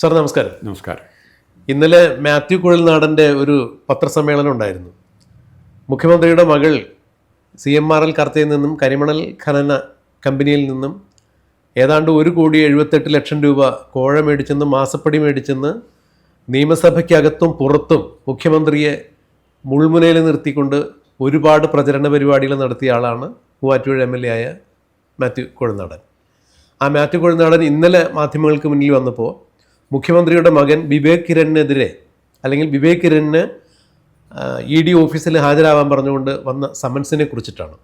Sir നമസ്കാരം. നമസ്കാരം. ഇന്നലെ മാത്യു കുഴൽനാടന്റെ ഒരു പത്രസമ്മേളനം ഉണ്ടായിരുന്നു. മുഖ്യമന്ത്രിയുടെ മകൾ സി എം ആർ എൽ കർത്തയിൽ നിന്നും കരിമണൽ ഖനന കമ്പനിയിൽ നിന്നും ഏതാണ്ട് ഒരു കോടി എഴുപത്തെട്ട് ലക്ഷം രൂപ കോഴ മേടിച്ചെന്ന് മാസപ്പടി മേടിച്ചെന്ന് നിയമസഭയ്ക്കകത്തും പുറത്തും മുഖ്യമന്ത്രിയെ മുൾമുനയിൽ നിർത്തിക്കൊണ്ട് ഒരുപാട് പ്രചരണ പരിപാടികൾ നടത്തിയ ആളാണ് മൂവാറ്റുപുഴ എം എൽ എ ആയ മാത്യു കുഴൽനാടൻ. ആ മാത്യു കുഴൽനാടൻ ഇന്നലെ മാധ്യമങ്ങൾക്ക് മുന്നിൽ വന്നപ്പോൾ മുഖ്യമന്ത്രിയുടെ മകൻ വിവേക് കിരണിനെതിരെ അല്ലെങ്കിൽ വിവേക് കിരണിന് ഇ ഡി ഓഫീസിൽ ഹാജരാവാൻ പറഞ്ഞുകൊണ്ട് വന്ന സമൻസിനെ കുറിച്ചിട്ടാണ്.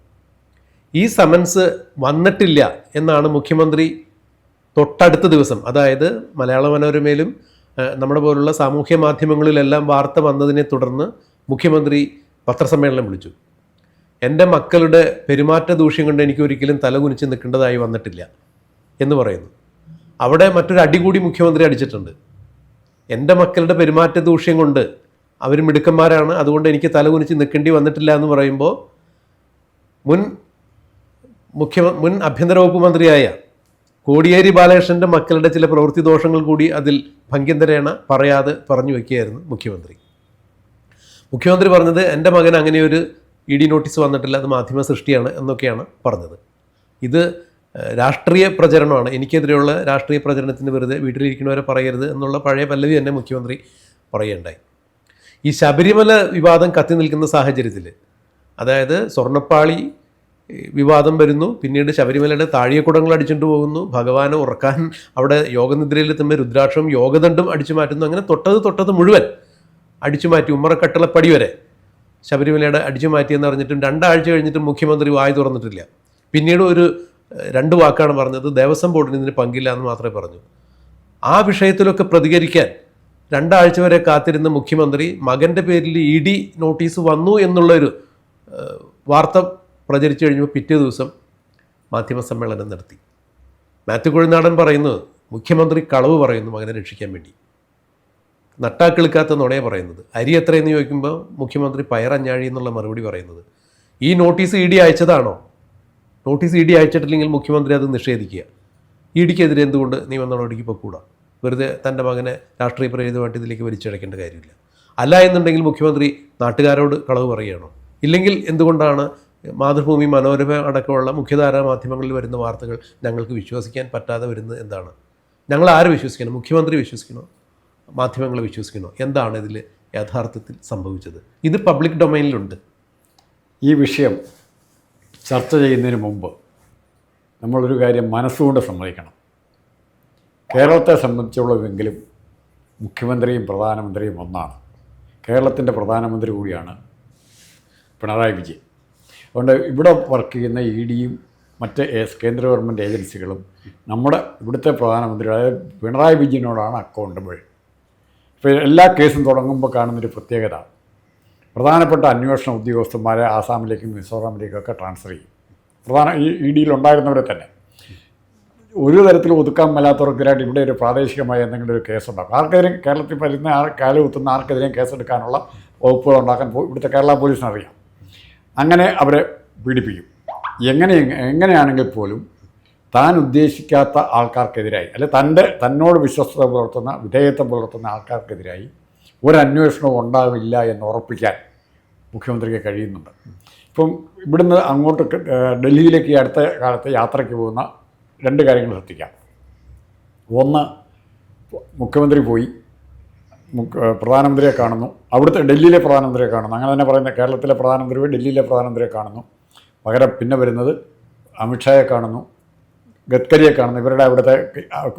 ഈ സമൻസ് വന്നിട്ടില്ല എന്നാണ് മുഖ്യമന്ത്രി തൊട്ടടുത്ത ദിവസം അതായത് മലയാള മനോരമയിലും നമ്മുടെ പോലുള്ള സാമൂഹ്യ മാധ്യമങ്ങളിലെല്ലാം വാർത്ത വന്നതിനെ തുടർന്ന് മുഖ്യമന്ത്രി പത്രസമ്മേളനം വിളിച്ചു. എന്റെ മക്കളുടെ പെരുമാറ്റ ദൂഷ്യം കൊണ്ട് എനിക്ക് ഒരിക്കലും തലകുനിച്ച് നിൽക്കേണ്ടതായി വന്നിട്ടില്ല എന്ന് പറയുന്നു. അവിടെ മറ്റൊരു അടി കൂടി മുഖ്യമന്ത്രി അടിച്ചിട്ടുണ്ട്. എന്റെ മക്കളുടെ പെരുമാറ്റ ദൂഷ്യം കൊണ്ട് അവർ മിടുക്കന്മാരാണ്. അതുകൊണ്ട് എനിക്ക് തലകുനിച്ച് നിൽക്കേണ്ടി വന്നിട്ടില്ല എന്ന് പറയുമ്പോൾ മുൻ മുഖ്യ മുൻ ആഭ്യന്തര വകുപ്പ് മന്ത്രിയായ കോടിയേരി ബാലകൃഷ്ണന്റെ മക്കളുടെ ചില പ്രവൃത്തി ദോഷങ്ങൾ കൂടി അതിൽ ഭംഗ്യന്തരേണ പറയാതെ പറഞ്ഞു വയ്ക്കുകയായിരുന്നു മുഖ്യമന്ത്രി. മുഖ്യമന്ത്രി പറഞ്ഞത് എന്റെ മകൻ അങ്ങനെ ഒരു ഇ ഡി നോട്ടീസ് വന്നിട്ടില്ല. അത് മാധ്യമ സൃഷ്ടിയാണ് എന്നൊക്കെയാണ് പറഞ്ഞത്. ഇത് രാഷ്ട്രീയ പ്രചരണമാണ്. എനിക്കെതിരെയുള്ള രാഷ്ട്രീയ പ്രചരണത്തിന് വെറുതെ വീട്ടിലിരിക്കുന്നവരെ പറയരുത് എന്നുള്ള പഴയ പല്ലവി തന്നെ മുഖ്യമന്ത്രി പറയുകയുണ്ടായി. ഈ ശബരിമല വിവാദം കത്തി നിൽക്കുന്ന സാഹചര്യത്തിൽ അതായത് സ്വർണപ്പാളി വിവാദം വരുന്നു. പിന്നീട് ശബരിമലയുടെ താഴിയക്കുടങ്ങൾ അടിച്ചിട്ട് പോകുന്നു. ഭഗവാനെ ഉറക്കാൻ അവിടെ യോഗനിദ്രയിൽ എത്തുമ്പോൾ രുദ്രാക്ഷം യോഗദണ്ഡും അടിച്ചു മാറ്റുന്നു. അങ്ങനെ തൊട്ടത് തൊട്ടത് മുഴുവൻ അടിച്ചു മാറ്റി ഉമ്മറക്കട്ടളപ്പടി വരെ ശബരിമലയുടെ അടിച്ചു മാറ്റിയെന്ന് അറിഞ്ഞിട്ടും രണ്ടാഴ്ച കഴിഞ്ഞിട്ടും മുഖ്യമന്ത്രി വായി തുറന്നിട്ടില്ല. പിന്നീട് ഒരു രണ്ട് വാക്കാണ് പറഞ്ഞത് ദേവസ്വം ബോർഡിന് ഇതിന് പങ്കില്ല എന്ന് മാത്രമേ പറഞ്ഞു. ആ വിഷയത്തിലൊക്കെ പ്രതികരിക്കാൻ രണ്ടാഴ്ച വരെ കാത്തിരുന്ന മുഖ്യമന്ത്രി മകന്റെ പേരിൽ ഇ ഡി നോട്ടീസ് വന്നു എന്നുള്ളൊരു വാർത്ത പ്രചരിച്ചു കഴിഞ്ഞപ്പോൾ പിറ്റേ ദിവസം മാധ്യമ സമ്മേളനം നടത്തി. മാത്യു കുഴിനാടൻ പറയുന്നു മുഖ്യമന്ത്രി കളവ് പറയുന്നു മകനെ രക്ഷിക്കാൻ വേണ്ടി. നട്ടാക്കിളിക്കാത്ത നുണയെ പറയുന്നത്. അരി എത്രയെന്ന് ചോദിക്കുമ്പോൾ മുഖ്യമന്ത്രി പയറഞ്ഞാഴി എന്നുള്ള മറുപടി പറയുന്നത്. ഈ നോട്ടീസ് ഇ ഡി അയച്ചതാണോ? നോട്ടീസ് ഇ ഡി അയച്ചിട്ടില്ലെങ്കിൽ മുഖ്യമന്ത്രി അത് നിഷേധിക്കുക. ഇ ഡിക്കെതിരെ എന്തുകൊണ്ട് നിയമ നടപടിക്ക് പൊക്കൂടാ? വെറുതെ തന്റെ മകനെ രാഷ്ട്രീയ പ്രേരിതമായിട്ട് ഇതിലേക്ക് വലിച്ചടക്കേണ്ട കാര്യമില്ല. അല്ല എന്നുണ്ടെങ്കിൽ മുഖ്യമന്ത്രി നാട്ടുകാരോട് കളവ് പറയുകയാണോ? ഇല്ലെങ്കിൽ എന്തുകൊണ്ടാണ് മാതൃഭൂമി മനോരമ അടക്കമുള്ള മുഖ്യധാരാ മാധ്യമങ്ങളിൽ വരുന്ന വാർത്തകൾ ഞങ്ങൾക്ക് വിശ്വസിക്കാൻ പറ്റാതെ വരുന്നത് എന്താണ്? ഞങ്ങൾ ആര് വിശ്വസിക്കണം? മുഖ്യമന്ത്രി വിശ്വസിക്കണോ? മാധ്യമങ്ങളെ വിശ്വസിക്കണോ? എന്താണ് ഇതിൽ യഥാർത്ഥത്തിൽ സംഭവിച്ചത്? ഇത് പബ്ലിക് ഡൊമൈനിലുണ്ട്. ഈ വിഷയം ചർച്ച ചെയ്യുന്നതിന് മുമ്പ് നമ്മളൊരു കാര്യം മനസ്സുകൊണ്ട് സമ്മതിക്കണം. കേരളത്തെ സംബന്ധിച്ചുള്ളതെങ്കിലും മുഖ്യമന്ത്രിയും പ്രധാനമന്ത്രിയും ഒന്നാണ്. കേരളത്തിന്റെ പ്രധാനമന്ത്രി കൂടിയാണ് പിണറായി വിജയൻ. അതുകൊണ്ട് ഇവിടെ വർക്ക് ചെയ്യുന്ന ഇ ഡിയും മറ്റ് കേന്ദ്ര ഗവൺമെന്റ് ഏജൻസികളും നമ്മുടെ ഇവിടുത്തെ പ്രധാനമന്ത്രി അതായത് പിണറായി വിജയനോടാണ് അക്കൗണ്ടബിൾ. ഇപ്പോൾ എല്ലാ കേസും തുടങ്ങുമ്പോൾ കാണുന്നൊരു പ്രത്യേകത പ്രധാനപ്പെട്ട അന്വേഷണ ഉദ്യോഗസ്ഥന്മാരെ ആസാമിലേക്കും മിസോറാമിലേക്കും ഒക്കെ ട്രാൻസ്ഫർ ചെയ്യും. പ്രധാന ഈ ഇ ഡിയിൽ ഉണ്ടായിരുന്നവരെ തന്നെ. ഒരു തരത്തിലും ഒതുക്കാൻ മേലാത്തവർക്കെതിരായിട്ട് ഇവിടെ ഒരു പ്രാദേശികമായ എന്തെങ്കിലും ഒരു കേസുണ്ടാകും ആർക്കെതിരെയും കേരളത്തിൽ വരുന്ന ആർ കാലുകുത്തുന്ന ആർക്കെതിരെയും കേസെടുക്കാനുള്ള വകുപ്പുകൾ ഉണ്ടാക്കാൻ ഇവിടുത്തെ കേരള പോലീസിന് അറിയാം അങ്ങനെ അവരെ പീഡിപ്പിക്കും. എങ്ങനെ എങ്ങനെയാണെങ്കിൽ പോലും താൻ ഉദ്ദേശിക്കാത്ത ആൾക്കാർക്കെതിരായി അല്ലെ തന്റെ തന്നോട് വിശ്വസ്തത പുലർത്തുന്ന വിധേയത്വം പുലർത്തുന്ന ആൾക്കാർക്കെതിരായി ഒരു അന്വേഷണവും ഉണ്ടാവില്ല എന്ന് ഉറപ്പിക്കാൻ മുഖ്യമന്ത്രിക്ക് കഴിയുന്നുണ്ട്. ഇപ്പം ഇവിടുന്ന് അങ്ങോട്ട് ഡൽഹിയിലേക്ക് അടുത്ത കാലത്ത് യാത്രയ്ക്ക് പോകുന്ന രണ്ട് കാര്യങ്ങൾ ശ്രദ്ധിക്കാം. ഒന്ന് മുഖ്യമന്ത്രി പോയി പ്രധാനമന്ത്രിയെ കാണുന്നു. അവിടുത്തെ ഡൽഹിയിലെ പ്രധാനമന്ത്രിയെ കാണുന്നു. അങ്ങനെ തന്നെ പറയുന്നത് കേരളത്തിലെ പ്രധാനമന്ത്രി പോയി ഡൽഹിയിലെ പ്രധാനമന്ത്രിയെ കാണുന്നു. പകരം പിന്നെ വരുന്നത് അമിത്ഷായെ കാണുന്നു. ഗഡ്കരിയെ കാണുന്നു. ഇവരുടെ അവിടുത്തെ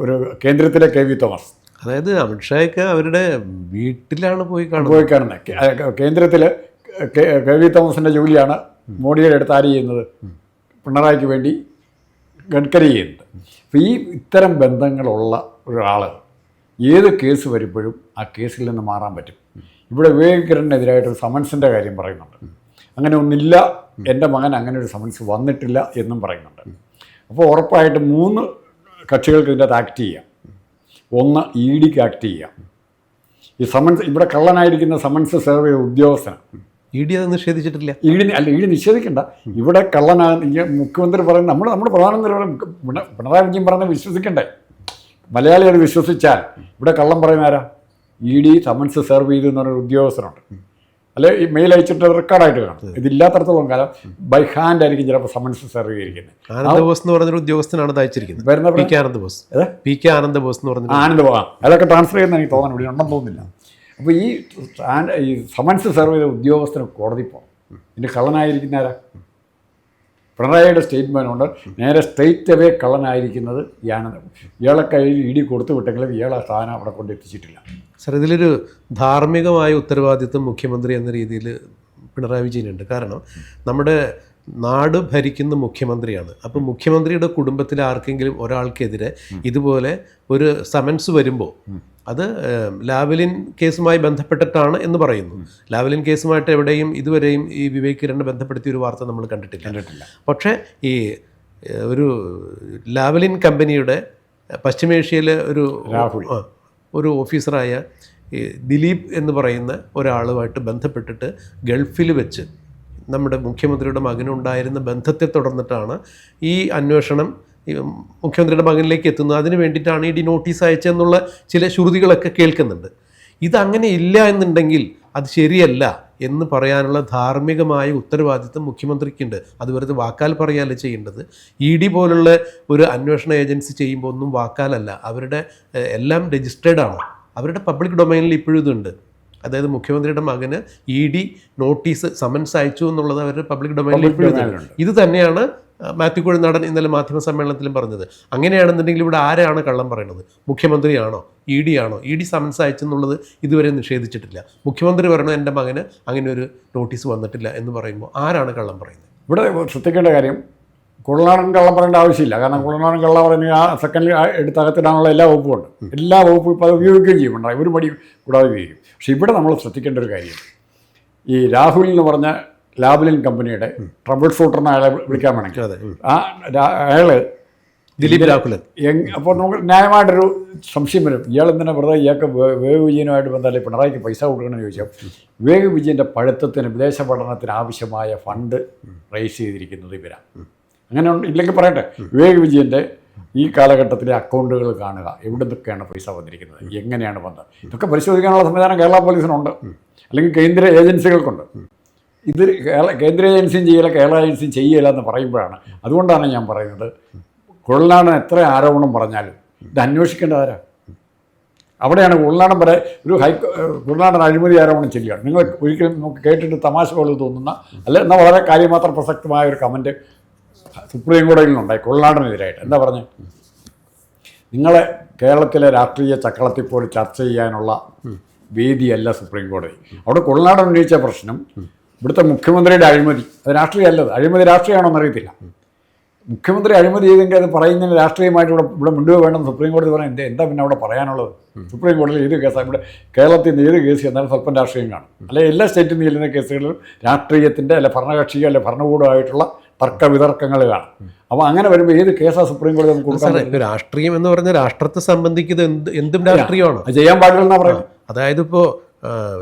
ഒരു കേന്ദ്രത്തിലെ കെ വി തോമസ്. അതായത് അമിത്ഷായൊക്കെ അവരുടെ വീട്ടിലാണ് പോയി കാണുന്നത്. പോയി കാണുന്നത്. കേന്ദ്രത്തിൽ കെ വി തോമസിന്റെ ജോലിയാണ് മോഡിയുടെ അടുത്ത് ആര് ചെയ്യുന്നത്? പിണറായിക്ക് വേണ്ടി ഗഡ്കരി ചെയ്യുന്നത്. അപ്പോൾ ഈ ഇത്തരം ബന്ധങ്ങളുള്ള ഒരാൾ ഏത് കേസ് വരുമ്പോഴും ആ കേസിൽ നിന്ന് മാറാൻ പറ്റും. ഇവിടെ വിവേകരനെതിരായിട്ടൊരു സമൻസിന്റെ കാര്യം പറയുന്നുണ്ട്. അങ്ങനെ ഒന്നില്ല എന്റെ മകൻ അങ്ങനെ ഒരു സമൻസ് വന്നിട്ടില്ല എന്നും പറയുന്നുണ്ട്. അപ്പോൾ ഉറപ്പായിട്ട് മൂന്ന് കക്ഷികൾക്ക് ഇതിന്റെ ആക്ട് ചെയ്യാം. ഒന്ന് ഇ ഡിക്ക് ആക്ട് ചെയ്യാം. ഈ സമൻസ് ഇവിടെ കള്ളനായിരിക്കുന്ന സമൻസ് സെർവ് ചെയ്ത ഉദ്യോഗസ്ഥന് ഇ ഡി അത് നിഷേധിച്ചിട്ടില്ല. ഈടിന് അല്ല ഈട് നിഷേധിക്കണ്ട. ഇവിടെ കള്ളനാണ് മുഖ്യമന്ത്രി പറയുന്നത് നമ്മൾ നമ്മുടെ പ്രധാനമന്ത്രി പിണറായി വിജയൻ പറഞ്ഞ വിശ്വസിക്കണ്ടേ? മലയാളി അത് വിശ്വസിച്ചാൽ ഇവിടെ കള്ളം പറയുന്ന ആരാ? ഇ ഡി സമൻസ് സെർവ് ചെയ്തു എന്ന് പറഞ്ഞൊരു ഉദ്യോഗസ്ഥനുണ്ട്. അല്ലെ ഈ മെയിൽ അയച്ചിട്ട് റെക്കോർഡായിട്ട് കാണും. ഇതില്ലാത്തടത്തോളം കാലം ബൈ ഹാൻഡ് ആയിരിക്കും ചിലപ്പോൾ സമൻസ് സെർവ് ചെയ്തിരിക്കുന്നത്. ആനന്ദ ബോസ് എന്ന് പറഞ്ഞൊരു ഉദ്യോഗസ്ഥനാണ് അയച്ചിരിക്കുന്നത്. വരുന്ന P K Ananda Bose? P K Ananda Bose എന്ന് പറഞ്ഞ ആനന്ദ് ബോസ്. അതൊക്കെ ട്രാൻസ്ഫർ ചെയ്യുന്ന എനിക്ക് തോന്നുന്നു ഇവിടെ ഉണ്ടെന്ന് തോന്നുന്നില്ല. അപ്പോൾ ഈ ഈ സമൻസ് സെർവ് ചെയ്ത ഉദ്യോഗസ്ഥന് കോടതി പോകണം ഇതിന്റെ കള്ളനായിരിക്കുന്ന ആരാ? പിണറായിയുടെ സ്റ്റേറ്റ്മെന്റ് ഉണ്ട്. നേരെ സ്ട്രെയിറ്റ് അവേ കള്ളനായിരിക്കുന്നത് ആനന്ദ് ഇയാളെ കയ്യിൽ ഇടി കൊടുത്തു വിട്ടെങ്കിലും ഇയാളെ സ്ഥാനം അവിടെ കൊണ്ട് എത്തിച്ചിട്ടില്ല. സർ ഇതിലൊരു ധാർമ്മികമായ ഉത്തരവാദിത്വം മുഖ്യമന്ത്രി എന്ന രീതിയിൽ പിണറായി വിജയനുണ്ട്. കാരണം നമ്മുടെ നാട് ഭരിക്കുന്ന മുഖ്യമന്ത്രിയാണ്. അപ്പോൾ മുഖ്യമന്ത്രിയുടെ കുടുംബത്തിലെ ആർക്കെങ്കിലും ഒരാൾക്കെതിരെ ഇതുപോലെ ഒരു സമൻസ് വരുമ്പോൾ അത് ലാവലിൻ കേസുമായി ബന്ധപ്പെട്ടിട്ടാണ് എന്ന് പറയുന്നു. ലാവലിൻ കേസുമായിട്ട് എവിടെയും ഇതുവരെയും ഈ വിവേക് കിരണിനെ ബന്ധപ്പെടുത്തിയ ഒരു വാർത്ത നമ്മൾ കണ്ടിട്ടില്ല. കണ്ടിട്ടില്ല. പക്ഷേ ഈ ഒരു ലാവലിൻ കമ്പനിയുടെ പശ്ചിമേഷ്യയിലെ ഒരു ഒരു ഓഫീസറായ ഈ ദിലീപ് എന്ന് പറയുന്ന ഒരാളുമായിട്ട് ബന്ധപ്പെട്ടിട്ട് ഗൾഫിൽ വെച്ച് നമ്മുടെ മുഖ്യമന്ത്രിയുടെ മകനുണ്ടായിരുന്ന ബന്ധത്തെ തുടർന്നിട്ടാണ് ഈ അന്വേഷണം മുഖ്യമന്ത്രിയുടെ മകനിലേക്ക് എത്തുന്നത് അതിന് വേണ്ടിയിട്ടാണ് ഈ ഡി നോട്ടീസ് അയച്ചെന്നുള്ള ചില ശ്രുതികളൊക്കെ കേൾക്കുന്നുണ്ട്. ഇതങ്ങനെ ഇല്ല എന്നുണ്ടെങ്കിൽ അത് ശരിയല്ല എന്ന് പറയാനുള്ള ധാർമ്മികമായ ഉത്തരവാദിത്വം മുഖ്യമന്ത്രിക്കുണ്ട്. അത് വെറുതെ വാക്കാൽ പറയാല്ല ചെയ്യേണ്ടത്. ഇ ഡി പോലുള്ള ഒരു അന്വേഷണ ഏജൻസി ചെയ്യുമ്പോൾ ഒന്നും വാക്കാലല്ല. അവരുടെ എല്ലാം രജിസ്റ്റേർഡ് ആണ്. അവരുടെ പബ്ലിക് ഡൊമൈനിൽ ഇപ്പോഴും ഇതുണ്ട്. അതായത് മുഖ്യമന്ത്രിയുടെ മകന് ഇ ഡി നോട്ടീസ് സമൻസ് അയച്ചു എന്നുള്ളത് അവരുടെ പബ്ലിക് ഡൊമൈനിൽ ഇപ്പോഴും ഇത് തന്നെയാണ് മാത്യു കുഴനാടൻ ഇന്നലെ മാധ്യമ സമ്മേളനത്തിലും പറഞ്ഞത്. അങ്ങനെയാണെന്നുണ്ടെങ്കിൽ ഇവിടെ ആരാണ് കള്ളം പറയുന്നത് മുഖ്യമന്ത്രിയാണോ? ഇ ഡി ആണോ? ഇ ഡി സമൻസ് അയച്ചെന്നുള്ളത് ഇതുവരെ നിഷേധിച്ചിട്ടില്ല. മുഖ്യമന്ത്രി പറയണോ എന്റെ മകന് അങ്ങനെ ഒരു നോട്ടീസ് വന്നിട്ടില്ല എന്ന് പറയുമ്പോൾ ആരാണ് കള്ളം പറയുന്നത്? ഇവിടെ ശ്രദ്ധിക്കേണ്ട കാര്യം കുളനാടൻ കള്ളം പറയേണ്ട ആവശ്യമില്ല. കാരണം കുളനാടൻ കള്ളം പറയുന്ന ആ സെക്കൻഡിൽ എടുത്തകത്തിടാനുള്ള എല്ലാ വകുപ്പും ഉണ്ട്. എല്ലാ വകുപ്പും ഇപ്പോൾ അത് ഉപയോഗിക്കുകയും ചെയ്യുന്നുണ്ടായി ഒരു മടി കൂടാതെ ഉപയോഗിക്കും. പക്ഷേ ഇവിടെ നമ്മൾ ശ്രദ്ധിക്കേണ്ട ഒരു കാര്യം ഈ രാഹുൽ എന്ന് പറഞ്ഞ ലാബിലിൻ കമ്പനിയുടെ ട്രബിൾ ഷൂട്ടർ എന്ന അയാളെ വിളിക്കാൻ വേണമെങ്കിൽ ആ അയാൾ ദിലീപ് രാഹുലൻ അപ്പോൾ നമുക്ക് ന്യായമായിട്ടൊരു സംശയം വരും. ഇയാൾ എന്തിനാ വെറുതെ ഇയാൾക്ക് വിവേക് വിജയനുമായിട്ട് ബന്ധമല്ല? പിണറായിക്ക് പൈസ കൊടുക്കണമെന്ന് ചോദിച്ചാൽ വിവേക് വിജയന്റെ പഠിത്തത്തിന് വിദേശ പഠനത്തിന് ആവശ്യമായ ഫണ്ട് റേസ് ചെയ്തിരിക്കുന്നത് ഇവരാണ് അങ്ങനെ ഇല്ലെങ്കിൽ പറയട്ടെ. വിവേക് വിജയന്റെ ഈ കാലഘട്ടത്തിലെ അക്കൗണ്ടുകൾ കാണുക. എവിടെ നിന്നൊക്കെയാണ് പൈസ വന്നിരിക്കുന്നത്? എങ്ങനെയാണ് വന്നത്? ഇതൊക്കെ പരിശോധിക്കാനുള്ള സംവിധാനം കേരള പോലീസിനുണ്ട്. അല്ലെങ്കിൽ കേന്ദ്ര ഏജൻസികൾക്കുണ്ട്. ഇത് കേരള കേന്ദ്ര ഏജൻസിയും ചെയ്യല കേരള ഏജൻസിയും ചെയ്യില്ല എന്ന് പറയുമ്പോഴാണ്. അതുകൊണ്ടാണ് ഞാൻ പറയുന്നത്. കുഴൽനാടൻ എത്ര ആരോപണം പറഞ്ഞാലും ഇത് അന്വേഷിക്കേണ്ട ആരാ? അവിടെയാണ് ഉൾനാടൻ വരെ ഒരു ഹൈ ഉൾനാടൻ അഴിമതി ആരോപണം ചെയ്യുകയാണ് നിങ്ങൾ ഒരിക്കലും നമുക്ക് കേട്ടിട്ട് തമാശ പോലെ തോന്നുന്ന അല്ല എന്നാൽ വളരെ കാര്യമാത്രം പ്രസക്തമായ ഒരു കമന്റ് സുപ്രീം കോടതിയിൽ നിന്നുണ്ടായി. ഉൾനാടനെതിരായിട്ട് എന്താ പറഞ്ഞത് നിങ്ങളെ കേരളത്തിലെ രാഷ്ട്രീയ ചക്രത്തിൽ ചർച്ച ചെയ്യാനുള്ള വേദിയല്ല സുപ്രീം കോടതി. അവിടെ ഉൾനാടൻ ഉന്നയിച്ച പ്രശ്നം ഇവിടുത്തെ മുഖ്യമന്ത്രിയുടെ അഴിമതി. അത് രാഷ്ട്രീയമല്ലത്. അഴിമതി രാഷ്ട്രീയമാണോ എന്നറിയത്തില്ല മുഖ്യമന്ത്രി അഴിമതി ചെയ്തെങ്കിൽ അത് പറയുന്നതിന് രാഷ്ട്രീയമായിട്ട് ഇവിടെ ഇവിടെ മിണ്ടുക വേണമെന്ന് സുപ്രീം കോടതി പറയാൻ. എന്താ എന്താ പിന്നെ അവിടെ പറയാനുള്ളത്? സുപ്രീം കോടതിയിൽ ഏത് കേസാണ് ഇവിടെ കേരളത്തിൽ നിന്ന് ഏത് കേസ് ചെന്നാലും സ്വല്പം രാഷ്ട്രീയം കാണും. അല്ലെ എല്ലാ സ്റ്റേറ്റിൽ നിന്ന് ചെല്ലുന്ന കേസുകളിലും രാഷ്ട്രീയത്തിന്റെ അല്ലെ ഭരണകക്ഷി അല്ലെ ഭരണകൂടമായിട്ടുള്ള തർക്ക വിതർക്കങ്ങൾ കാണും. അപ്പോൾ അങ്ങനെ വരുമ്പോൾ ഏത് കേസാണ് സുപ്രീം കോടതി നമുക്ക് കൊടുക്കാൻ രാഷ്ട്രീയം എന്ന് പറഞ്ഞാൽ രാഷ്ട്രത്തെ സംബന്ധിക്കുന്നത് എന്ത് എന്തും രാഷ്ട്രീയമാണ്. ചെയ്യാൻ പാടില്ലെന്നാണ് പറയുന്നത്. അതായത് ഇപ്പോൾ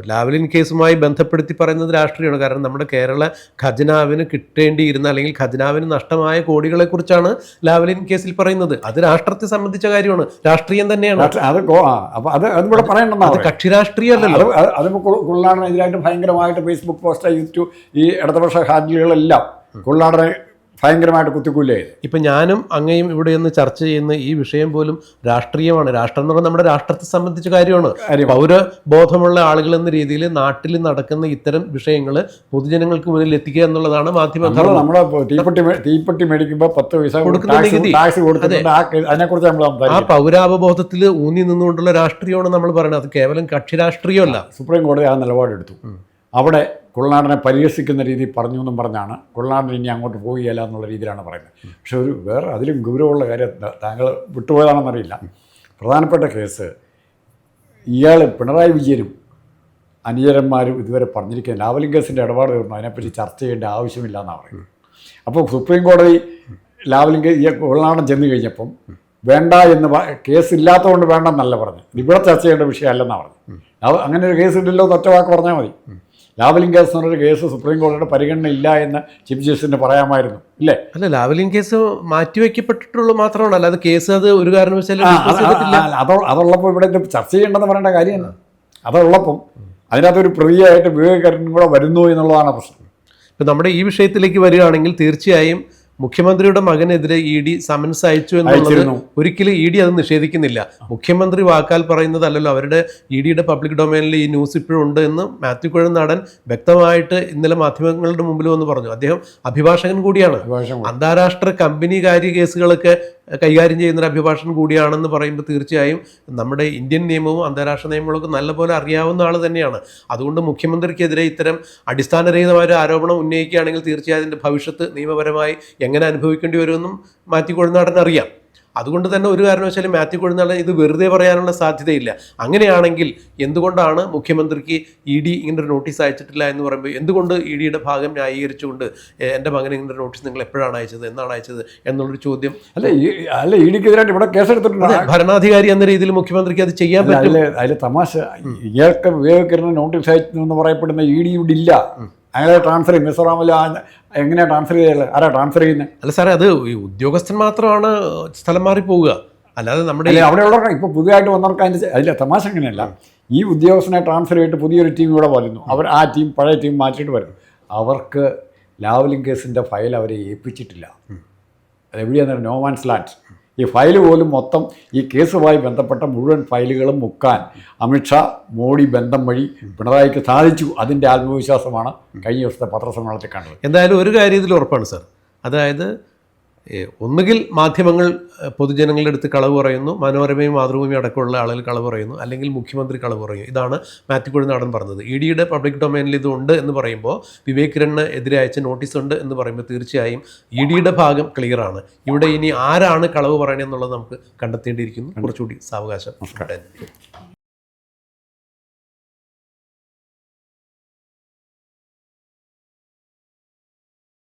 ലാവലിൻ കേസുമായി ബന്ധപ്പെടുത്തി പറയുന്നത് രാഷ്ട്രീയമാണ്. കാരണം നമ്മുടെ കേരള ഖജനാവിന് കിട്ടേണ്ടിയിരുന്ന അല്ലെങ്കിൽ ഖജനാവിന് നഷ്ടമായ കോടികളെക്കുറിച്ചാണ് ലാവലിൻ കേസിൽ പറയുന്നത്. അത് രാഷ്ട്രത്തെ സംബന്ധിച്ച കാര്യമാണ്. രാഷ്ട്രീയം തന്നെയാണ്. അത് കക്ഷി രാഷ്ട്രീയമല്ലല്ലോ അത് കുള്ളാടനെതിരായിട്ട് ഭയങ്കരമായിട്ട് ഫേസ്ബുക്ക് പോസ്റ്റ് യൂട്യൂബ് ഈ ഇടതുപക്ഷ ഹാജികളെല്ലാം കുള്ളാടനെ ഭയങ്കരമായിട്ട് കുത്തിക്കൂലായത് ഇപ്പം ഞാനും അങ്ങയും ഇവിടെ ഒന്ന് ചർച്ച ചെയ്യുന്ന ഈ വിഷയം പോലും രാഷ്ട്രീയമാണ്. രാഷ്ട്രം എന്ന് പറഞ്ഞാൽ നമ്മുടെ രാഷ്ട്രത്തെ സംബന്ധിച്ച കാര്യമാണ്. പൗര പൗരബോധമുള്ള ആളുകൾ എന്ന രീതിയിൽ നാട്ടിൽ നടക്കുന്ന ഇത്തരം വിഷയങ്ങൾ പൊതുജനങ്ങൾക്ക് മുന്നിൽ എത്തിക്കുക എന്നുള്ളതാണ് മാധ്യമങ്ങൾ. നമ്മളെ തീപ്പെട്ടി തീപ്പെട്ടി മേടിക്കുമ്പോൾ പത്ത് പൈസ അതിനെക്കുറിച്ച് നമ്മൾ ആ പൗരാവബോധത്തിൽ ഊന്നി നിന്നുകൊണ്ടുള്ള രാഷ്ട്രീയമാണ് നമ്മൾ പറയുന്നത്. അത് കേവലം കക്ഷി രാഷ്ട്രീയമല്ല. സുപ്രീം കോടതി ആ നിലപാടെടുത്തു. അവിടെ കുളനാടനെ പരിഹസിക്കുന്ന രീതിയിൽ പറഞ്ഞു എന്നും പറഞ്ഞാണ് കുളനാടൻ ഇനി അങ്ങോട്ട് പോവുകയില്ല എന്നുള്ള രീതിയിലാണ് പറയുന്നത്. പക്ഷേ ഒരു വേറെ അതിലും ഗൗരവമുള്ള കാര്യം താങ്കൾ വിട്ടുപോയതാണെന്നറിയില്ല. പ്രധാനപ്പെട്ട കേസ് ഇയാൾ പിണറായി വിജയനും അനുചരന്മാരും ഇതുവരെ പറഞ്ഞിരിക്കുന്നത് ലാവലിംഗ് കേസിന്റെ ഇടപാട് തീർന്നു. അതിനെപ്പറ്റി ചർച്ച ചെയ്യേണ്ട ആവശ്യമില്ല എന്നാണ് പറയുന്നത് അപ്പോൾ സുപ്രീം കോടതി ലാവലിംഗ് ഈ ഉൾനാടൻ ചെന്ന് കഴിഞ്ഞപ്പം വേണ്ട എന്ന് കേസ് ഇല്ലാത്തതുകൊണ്ട് വേണ്ടെന്നല്ല പറഞ്ഞു ഇവിടെ ചർച്ച ചെയ്യേണ്ട വിഷയമല്ലെന്നാണ് പറഞ്ഞു അങ്ങനെ ഒരു കേസ് ഇല്ലല്ലോ ഒറ്റ വാക്ക് പറഞ്ഞാൽ മതി. ലാവലിംഗ് കേസ് എന്ന് പറഞ്ഞൊരു കേസ് സുപ്രീം കോടതിയുടെ പരിഗണന ഇല്ല എന്ന് ചീഫ് ജസ്റ്റിസിന് പറയാമായിരുന്നു. ഇല്ലേ? അല്ല ലാവലിംഗ് കേസ് മാറ്റിവെക്കപ്പെട്ടിട്ടുള്ളൂ മാത്രമാണ്. അല്ലാതെ കേസ് അത് ഒരു കാരണവശാലും അതുള്ളപ്പോൾ ഇവിടെ ഇത് ചർച്ച ചെയ്യേണ്ടെന്ന് പറയേണ്ട കാര്യമാണ് അതുള്ളപ്പം അതിനകത്തൊരു പ്രതിയായിട്ട് വിവേകരനും കൂടെ വരുന്നു എന്നുള്ളതാണ് പ്രശ്നം. ഇപ്പം നമ്മുടെ ഈ വിഷയത്തിലേക്ക് വരികയാണെങ്കിൽ തീർച്ചയായും മുഖ്യമന്ത്രിയുടെ മകനെതിരെ ഇ ഡി സമൻസ് അയച്ചു എന്നുള്ളത്. ഒരിക്കലും ഇ ഡി അത് നിഷേധിക്കുന്നില്ല. മുഖ്യമന്ത്രി വാക്കാൽ പറയുന്നതല്ലല്ലോ. അവരുടെ ഇ ഡിയുടെ പബ്ലിക് ഡൊമൈനിൽ ഈ ന്യൂസ് ഇപ്പോഴും ഉണ്ട് എന്ന് മാത്യു കുഴൽനാടൻ വ്യക്തമായിട്ട് ഇന്നലെ മാധ്യമങ്ങളുടെ മുമ്പിൽ വന്ന് പറഞ്ഞു. അദ്ദേഹം അഭിഭാഷകൻ കൂടിയാണ്. അന്താരാഷ്ട്ര കമ്പനി കാര്യ കേസുകളൊക്കെ കൈകാര്യം ചെയ്യുന്ന ഒരു അഭിഭാഷകൻ കൂടിയാണെന്ന് പറയുമ്പോൾ തീർച്ചയായും നമ്മുടെ ഇന്ത്യൻ നിയമവും അന്താരാഷ്ട്ര നിയമങ്ങളൊക്കെ നല്ലപോലെ അറിയാവുന്ന ആൾ തന്നെയാണ്. അതുകൊണ്ട് മുഖ്യമന്ത്രിക്കെതിരെ ഇത്തരം അടിസ്ഥാനരഹിതമായ ഒരു ആരോപണം ഉന്നയിക്കുകയാണെങ്കിൽ തീർച്ചയായും അതിന്റെ ഭവിഷ്യത്ത് നിയമപരമായി എങ്ങനെ അനുഭവിക്കേണ്ടി വരുമെന്നും മാത്യു കൊഴുനാടൻ അറിയാം. അതുകൊണ്ട് തന്നെ ഒരു കാരണവശാലും മാത്യു കൊഴുന്നാളെ ഇത് വെറുതെ പറയാനുള്ള സാധ്യതയില്ല. അങ്ങനെയാണെങ്കിൽ എന്തുകൊണ്ടാണ് മുഖ്യമന്ത്രിക്ക് ഇ ഡി ഇങ്ങനെ ഒരു നോട്ടീസ് അയച്ചിട്ടില്ല എന്ന് പറയുമ്പോൾ എന്തുകൊണ്ട് ഇ ഡിയുടെ ഭാഗം ന്യായീകരിച്ചുകൊണ്ട് "ഏ, എന്റെ മകൻ ഇങ്ങനെ നോട്ടീസ് നിങ്ങൾ എപ്പോഴാണ് അയച്ചത് എന്നാണ് അയച്ചത് എന്നുള്ളൊരു ചോദ്യം? അല്ല അല്ല ഇ ഡിക്കെതിരായിട്ട് ഇവിടെ കേസെടുത്തിട്ടുണ്ട്. ഭരണാധികാരി എന്ന രീതിയിൽ മുഖ്യമന്ത്രിക്ക് അത് ചെയ്യാൻ പറ്റില്ല അതിൽ തമാശ. ഇയാൾക്ക് വിവേകരണ നോട്ടീസ് അയച്ചു എന്ന് പറയപ്പെടുന്ന ഇ ഡി ഇവിടെ ഇല്ല. അയാളെ ട്രാൻസ്ഫർ ചെയ്യും. മിസോറാമിൽ എങ്ങനെയാണ് ട്രാൻസ്ഫർ ചെയ്യുന്നത് ആരാ ട്രാൻസ്ഫർ ചെയ്യുന്നത് അല്ല സാറേ അത് ഈ ഉദ്യോഗസ്ഥൻ മാത്രമാണ് സ്ഥലം മാറി പോവുക. അല്ലാതെ നമ്മുടെ അവിടെ അവിടെയുള്ളവർക്ക് ഇപ്പോൾ പുതിയതായിട്ട് വന്നവർക്ക് അതിന്റെ അതിന്റെ തമാശ അങ്ങനെയല്ല. ഈ ഉദ്യോഗസ്ഥനെ ട്രാൻസ്ഫർ ചെയ്തിട്ട് പുതിയൊരു ടീം ഇവിടെ വരുന്നു. അവർ ആ ടീം പഴയ ടീം മാറ്റിയിട്ട് വരുന്നു. അവർക്ക് ലാവലിംഗ് കേസിന്റെ ഫയൽ അവരെ ഏൽപ്പിച്ചിട്ടില്ല. അതെവിടെയാണെന്ന് നോ മാൻസ് ലാൻഡ് ഈ ഫയൽ പോലും മൊത്തം ഈ കേസുമായി ബന്ധപ്പെട്ട മുഴുവൻ ഫയലുകളും മുക്കാൻ അമിത്ഷാ മോഡി ബന്ധം വഴി പിണറായിക്ക് സാധിച്ചു. അതിന്റെ ആത്മവിശ്വാസമാണ് കഴിഞ്ഞ ദിവസത്തെ പത്രസമ്മേളനത്തിൽ കണ്ടത്. എന്തായാലും ഒരു കാര്യത്തിൽ ഉറപ്പാണ് സർ. അതായത് ഒന്നുകിൽ മാധ്യമങ്ങൾ പൊതുജനങ്ങളുടെ അടുത്ത് കളവ് പറയുന്നു മനോരമയും മാതൃഭൂമിയും അടക്കമുള്ള ആളുകൾ കളവ് പറയുന്നു അല്ലെങ്കിൽ മുഖ്യമന്ത്രി കളവ് പറയുന്നു. ഇതാണ് മാത്യു കുഴനാടൻ പറഞ്ഞത്. ഇ ഡിയുടെ പബ്ലിക് ഡൊമൈനിൽ ഇതുണ്ട് എന്ന് പറയുമ്പോൾ വിവേക് കിരണിന് എതിരെ അയച്ച നോട്ടീസ് ഉണ്ട് എന്ന് പറയുമ്പോൾ തീർച്ചയായും ഇ ഡിയുടെ ഭാഗം ക്ലിയറാണ് ഇവിടെ ഇനി ആരാണ് കളവ് പറയണമെന്നുള്ളത് നമുക്ക് കണ്ടെത്തേണ്ടിയിരിക്കുന്നു. കുറച്ചുകൂടി സാവകാശം.